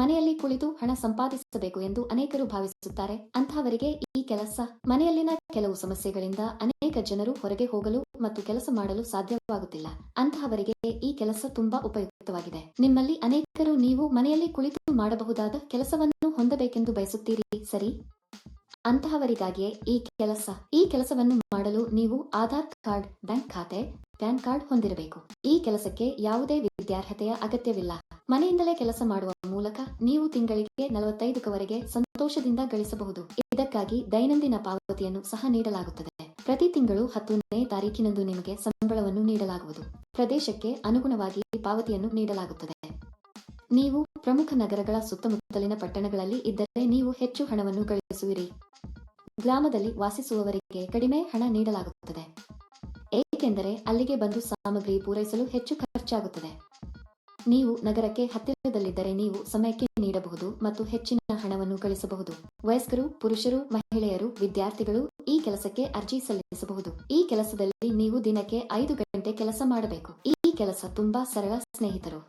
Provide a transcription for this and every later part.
ಮನೆಯಲ್ಲಿ ಕುಳಿತು ಹಣ ಸಂಪಾದಿಸಬೇಕು ಎಂದು ಅನೇಕರು ಭಾವಿಸುತ್ತಾರೆ. ಅಂತಹವರಿಗೆ ಈ ಕೆಲಸ ಮನೆಯಲ್ಲಿನ ಕೆಲವು ಸಮಸ್ಯೆಗಳಿಂದ ಅನೇಕ ಜನರು ಹೊರಗೆ ಹೋಗಲು ಮತ್ತು ಕೆಲಸ ಮಾಡಲು ಸಾಧ್ಯವಾಗುತ್ತಿಲ್ಲ. ಅಂತಹವರಿಗೆ ಈ ಕೆಲಸ ತುಂಬಾ ಉಪಯುಕ್ತವಾಗಿದೆ. ನಿಮ್ಮಲ್ಲಿ ಅನೇಕರು ನೀವು ಮನೆಯಲ್ಲಿ ಕುಳಿತು ಮಾಡಬಹುದಾದ ಕೆಲಸವನ್ನು ಹೊಂದಬೇಕೆಂದು ಬಯಸುತ್ತೀರಿ, ಸರಿ? ಅಂತಹವರಿಗಾಗಿಯೇ ಈ ಕೆಲಸ, ಈ ಕೆಲಸವನ್ನು ಮಾಡಲು ನೀವು ಆಧಾರ್ ಕಾರ್ಡ್, ಬ್ಯಾಂಕ್ ಖಾತೆ, ಪ್ಯಾನ್ ಕಾರ್ಡ್ ಹೊಂದಿರಬೇಕು. ಈ ಕೆಲಸಕ್ಕೆ ಯಾವುದೇ ವಿದ್ಯಾರ್ಹತೆಯ ಅಗತ್ಯವಿಲ್ಲ. ಮನೆಯಿಂದಲೇ ಕೆಲಸ ಮಾಡುವ ಮೂಲಕ ನೀವು ತಿಂಗಳಿಗೆ ನಲವತ್ತೈದಕ್ಕವರೆಗೆ ಸಂತೋಷದಿಂದ ಗಳಿಸಬಹುದು. ಇದಕ್ಕಾಗಿ ದೈನಂದಿನ ಪಾವತಿಯನ್ನು ಸಹ ನೀಡಲಾಗುತ್ತದೆ. ಪ್ರತಿ ತಿಂಗಳು ಹತ್ತನೇ ತಾರೀಕಿನಂದು ನಿಮಗೆ ಸಂಬಳವನ್ನು ನೀಡಲಾಗುವುದು. ಪ್ರದೇಶಕ್ಕೆ ಅನುಗುಣವಾಗಿ ಪಾವತಿಯನ್ನು ನೀಡಲಾಗುತ್ತದೆ. ನೀವು ಪ್ರಮುಖ ನಗರಗಳ ಸುತ್ತಮುತ್ತಲಿನ ಪಟ್ಟಣಗಳಲ್ಲಿ ಇದ್ದರೆ ನೀವು ಹೆಚ್ಚು ಹಣವನ್ನು ಗಳಿಸುವಿರಿ. ಗ್ರಾಮದಲ್ಲಿ ವಾಸಿಸುವವರಿಗೆ ಕಡಿಮೆ ಹಣ ನೀಡಲಾಗುತ್ತದೆ. ಏಕೆಂದರೆ ಅಲ್ಲಿಗೆ ಬಂದು ಸಾಮಗ್ರಿ ಪೂರೈಸಲು ಹೆಚ್ಚು ಖರ್ಚಾಗುತ್ತದೆ. ನೀವು ನಗರಕ್ಕೆ ಹತ್ತಿರದಲ್ಲಿದ್ದರೆ ನೀವು ಸಮಯಕ್ಕೆ ನೀಡಬಹುದು ಮತ್ತು ಹೆಚ್ಚಿನ ಹಣವನ್ನು ಗಳಿಸಬಹುದು ವಯಸ್ಕರು, ಪುರುಷರು, ಮಹಿಳೆಯರು, ವಿದ್ಯಾರ್ಥಿಗಳು ಈ ಕೆಲಸಕ್ಕೆ ಅರ್ಜಿ ಸಲ್ಲಿಸಬಹುದು. ಈ ಕೆಲಸದಲ್ಲಿ ನೀವು ದಿನಕ್ಕೆ ಐದು ಗಂಟೆ ಕೆಲಸ ಮಾಡಬೇಕು. ಈ ಕೆಲಸ ತುಂಬಾ ಸರಳ ಸ್ನೇಹಿತರು.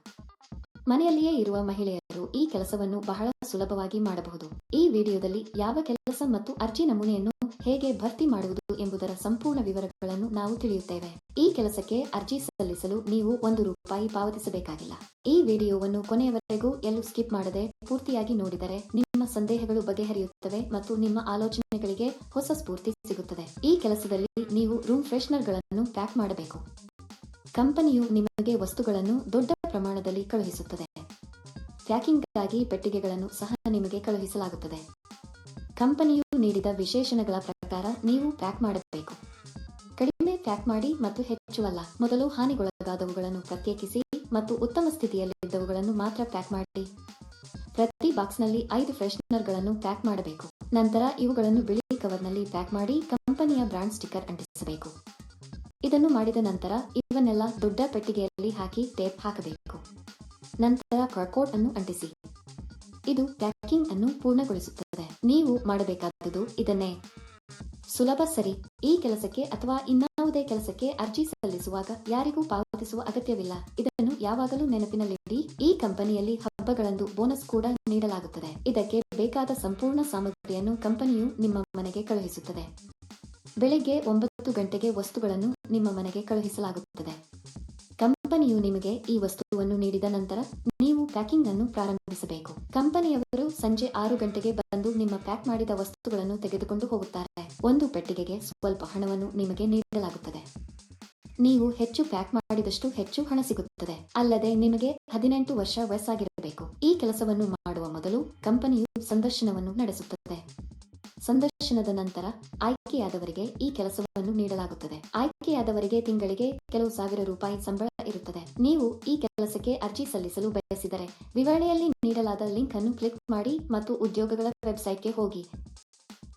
ಮನೆಯಲ್ಲಿಯೇ ಇರುವ ಮಹಿಳೆಯರು ಈ ಕೆಲಸವನ್ನು ಬಹಳ ಸುಲಭವಾಗಿ ಮಾಡಬಹುದು. ಈ ವಿಡಿಯೋದಲ್ಲಿ ಯಾವ ಕೆಲಸ ಮತ್ತು ಅರ್ಜಿ ನಮೂನೆಯನ್ನು ಹೇಗೆ ಭರ್ತಿ ಮಾಡುವುದು ಎಂಬುದರ ಸಂಪೂರ್ಣ ವಿವರಗಳನ್ನು ನಾವು ತಿಳಿಯುತ್ತೇವೆ. ಈ ಕೆಲಸಕ್ಕೆ ಅರ್ಜಿ ಸಲ್ಲಿಸಲು ನೀವು ಒಂದು ರೂಪಾಯಿ ಪಾವತಿಸಬೇಕಾಗಿಲ್ಲ. ಈ ವಿಡಿಯೋವನ್ನು ಕೊನೆಯವರೆಗೂ ಎಲ್ಲೂ ಸ್ಕಿಪ್ ಮಾಡದೆ ಪೂರ್ತಿಯಾಗಿ ನೋಡಿದರೆ ನಿಮ್ಮ ಸಂದೇಹಗಳು ಬಗೆಹರಿಯುತ್ತವೆ ಮತ್ತು ನಿಮ್ಮ ಆಲೋಚನೆಗಳಿಗೆ ಹೊಸ ಸ್ಫೂರ್ತಿ ಸಿಗುತ್ತದೆ. ಈ ಕೆಲಸದಲ್ಲಿ ನೀವು ರೂಮ್ ಫ್ರೆಶ್ನರ್ಗಳನ್ನು ಪ್ಯಾಕ್ ಮಾಡಬೇಕು. ಕಂಪನಿಯು ನಿಮಗೆ ವಸ್ತುಗಳನ್ನು ದೊಡ್ಡ ಪ್ರಮಾಣದಲ್ಲಿ ಕಳುಹಿಸುತ್ತದೆ. ಪ್ಯಾಕಿಂಗ್ಗಾಗಿ ಪೆಟ್ಟಿಗೆಗಳನ್ನು ಸಹ ನಿಮಗೆ ಕಳುಹಿಸಲಾಗುತ್ತದೆ. ಕಂಪನಿಯು ನೀಡಿದ ವಿಶೇಷಣಗಳ ಪ್ರಕಾರ ನೀವು ಪ್ಯಾಕ್ ಮಾಡಬೇಕು. ಕಡಿಮೆ ಪ್ಯಾಕ್ ಮಾಡಿ ಮತ್ತು ಹೆಚ್ಚು ಅಲ್ಲ ಮೊದಲು ಹಾನಿಗೊಳಗಾದವುಗಳನ್ನು ಪ್ರತ್ಯೇಕಿಸಿ ಮತ್ತು ಉತ್ತಮ ಸ್ಥಿತಿಯಲ್ಲಿದ್ದವುಗಳನ್ನು ಮಾತ್ರ ಪ್ಯಾಕ್ ಮಾಡಿ. ಪ್ರತಿ ಬಾಕ್ಸ್ನಲ್ಲಿ ಐದು ಫ್ರೆಶ್ನರ್ಗಳನ್ನು ಪ್ಯಾಕ್ ಮಾಡಬೇಕು. ನಂತರ ಇವುಗಳನ್ನು ಬಿಳಿ ಕವರ್ನಲ್ಲಿ ಪ್ಯಾಕ್ ಮಾಡಿ ಕಂಪನಿಯ ಬ್ರಾಂಡ್ ಸ್ಟಿಕ್ಕರ್ ಅಂಟಿಸಬೇಕು. ಇದನ್ನು ಮಾಡಿದ ನಂತರ ಇವನ್ನೆಲ್ಲ ದೊಡ್ಡ ಪೆಟ್ಟಿಗೆಯಲ್ಲಿ ಹಾಕಿ ಟೇಪ್ ಹಾಕಬೇಕು. ನಂತರ ಕರ್ಕೋಟ್ ಅನ್ನು ಅಂಟಿಸಿ. ಇದು ಪ್ಯಾಕಿಂಗ್ ಅನ್ನು ಪೂರ್ಣಗೊಳಿಸುತ್ತದೆ. ನೀವು ಮಾಡಬೇಕಾದದ್ದು ಇದನ್ನೇ. ಸುಲಭ ಸರಿ. ಈ ಕೆಲಸಕ್ಕೆ ಅಥವಾ ಇನ್ನಾವುದೇ ಕೆಲಸಕ್ಕೆ ಅರ್ಜಿ ಸಲ್ಲಿಸುವಾಗ ಯಾರಿಗೂ ಪಾವತಿಸುವ ಅಗತ್ಯವಿಲ್ಲ. ಇದನ್ನು ಯಾವಾಗಲೂ ನೆನಪಿನಲ್ಲಿಡಿ. ಈ ಕಂಪನಿಯಲ್ಲಿ ಹಬ್ಬಗಳಂದು ಬೋನಸ್ ಕೂಡ ನೀಡಲಾಗುತ್ತದೆ. ಇದಕ್ಕೆ ಬೇಕಾದ ಸಂಪೂರ್ಣ ಸಾಮಗ್ರಿಯನ್ನು ಕಂಪನಿಯು ನಿಮ್ಮ ಮನೆಗೆ ಕಳುಹಿಸುತ್ತದೆ. ಬೆಳಿಗ್ಗೆ ಒಂಬತ್ತು ಗಂಟೆಗೆ ವಸ್ತುಗಳನ್ನು ನಿಮ್ಮ ಮನೆಗೆ ಕಳುಹಿಸಲಾಗುತ್ತದೆ. ಕಂಪನಿಯು ನಿಮಗೆ ಈ ವಸ್ತುವನ್ನು ನೀಡಿದ ನಂತರ ನೀವು ಪ್ಯಾಕಿಂಗ್ ಅನ್ನು ಪ್ರಾರಂಭಿಸಬೇಕು. ಕಂಪನಿಯವರು ಸಂಜೆ ಆರು ಗಂಟೆಗೆ ಬಂದು ನಿಮ್ಮ ಪ್ಯಾಕ್ ಮಾಡಿದ ವಸ್ತುಗಳನ್ನು ತೆಗೆದುಕೊಂಡು ಹೋಗುತ್ತಾರೆ. ಒಂದು ಪೆಟ್ಟಿಗೆಗೆ ಸ್ವಲ್ಪ ಹಣವನ್ನು ನಿಮಗೆ ನೀಡಲಾಗುತ್ತದೆ. ನೀವು ಹೆಚ್ಚು ಪ್ಯಾಕ್ ಮಾಡಿದಷ್ಟು ಹೆಚ್ಚು ಹಣ ಸಿಗುತ್ತದೆ. ಅಲ್ಲದೆ ನಿಮಗೆ ಹದಿನೆಂಟು ವರ್ಷ ವಯಸ್ಸಾಗಿರಬೇಕು. ಈ ಕೆಲಸವನ್ನು ಮಾಡುವ ಮೊದಲು ಕಂಪನಿಯು ಸಂದರ್ಶನವನ್ನು ನಡೆಸುತ್ತದೆ. ಸಂದರ್ಶನದ ನಂತರ ಆಯ್ಕೆಯಾದವರಿಗೆ ಈ ಕೆಲಸವನ್ನು ನೀಡಲಾಗುತ್ತದೆ. ಆಯ್ಕೆಯಾದವರಿಗೆ ತಿಂಗಳಿಗೆ ಕೆಲವು ಸಾವಿರ ರೂಪಾಯಿ ಸಂಬಳ ಇರುತ್ತದೆ. ನೀವು ಈ ಕೆಲಸಕ್ಕೆ ಅರ್ಜಿ ಸಲ್ಲಿಸಲು ಬಯಸಿದರೆ ವಿವರಣೆಯಲ್ಲಿ ನೀಡಲಾದ ಲಿಂಕ್ ಅನ್ನು ಕ್ಲಿಕ್ ಮಾಡಿ ಮತ್ತು ಉದ್ಯೋಗಗಳ ವೆಬ್ಸೈಟ್ಗೆ ಹೋಗಿ.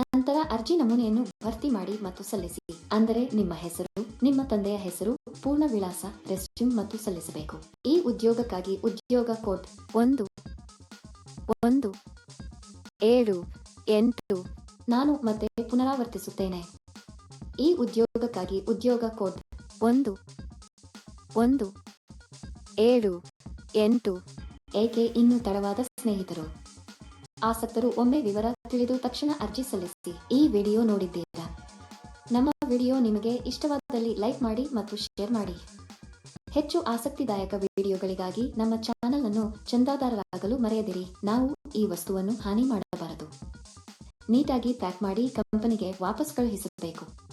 ನಂತರ ಅರ್ಜಿ ನಮೂನೆಯನ್ನು ಭರ್ತಿ ಮಾಡಿ ಮತ್ತು ಸಲ್ಲಿಸಿ. ಅಂದರೆ ನಿಮ್ಮ ಹೆಸರು, ನಿಮ್ಮ ತಂದೆಯ ಹೆಸರು, ಪೂರ್ಣ ವಿಳಾಸ, ರೆಸ್ಯೂಮ್ ಮತ್ತು ಸಲ್ಲಿಸಬೇಕು. ಈ ಉದ್ಯೋಗಕ್ಕಾಗಿ ಉದ್ಯೋಗ ಕೋಡ್ ಒಂದು ಒಂದು, ಏಳು, ಎಂಟು ನಾನು ಮತ್ತೆ ಪುನರಾವರ್ತಿಸುತ್ತೇನೆ. ಈ ಉದ್ಯೋಗಕ್ಕಾಗಿ ಉದ್ಯೋಗ ಕೋಡ್ ಒಂದು ಒಂದು, ಏಳು, ಎಂಟು, ಏಕೆ ಇನ್ನೂ ತಡವಾದ ಸ್ನೇಹಿತರು? ಆಸಕ್ತರು ಒಮ್ಮೆ ವಿವರ ತಿಳಿದು ತಕ್ಷಣ ಅರ್ಜಿ ಸಲ್ಲಿಸಿ. ಈ ವಿಡಿಯೋ ನೋಡಿದ್ದೀರಾ? ನಮ್ಮ ವಿಡಿಯೋ ನಿಮಗೆ ಇಷ್ಟವಾದಲ್ಲಿ ಲೈಕ್ ಮಾಡಿ ಮತ್ತು ಶೇರ್ ಮಾಡಿ. ಹೆಚ್ಚು ಆಸಕ್ತಿದಾಯಕ ವಿಡಿಯೋಗಳಿಗಾಗಿ ನಮ್ಮ ಚಾನೆಲ್ ಅನ್ನು ಚಂದಾದಾರರಾಗಲು ಮರೆಯದಿರಿ. ನಾವು ಈ ವಸ್ತುವನ್ನು ಹಾನಿ ಮಾಡಬಾರದು. ನೀಟಾಗಿ ಪ್ಯಾಕ್ ಮಾಡಿ ಕಂಪನಿಗೆ ವಾಪಸ್ ಕಳುಹಿಸಬೇಕು.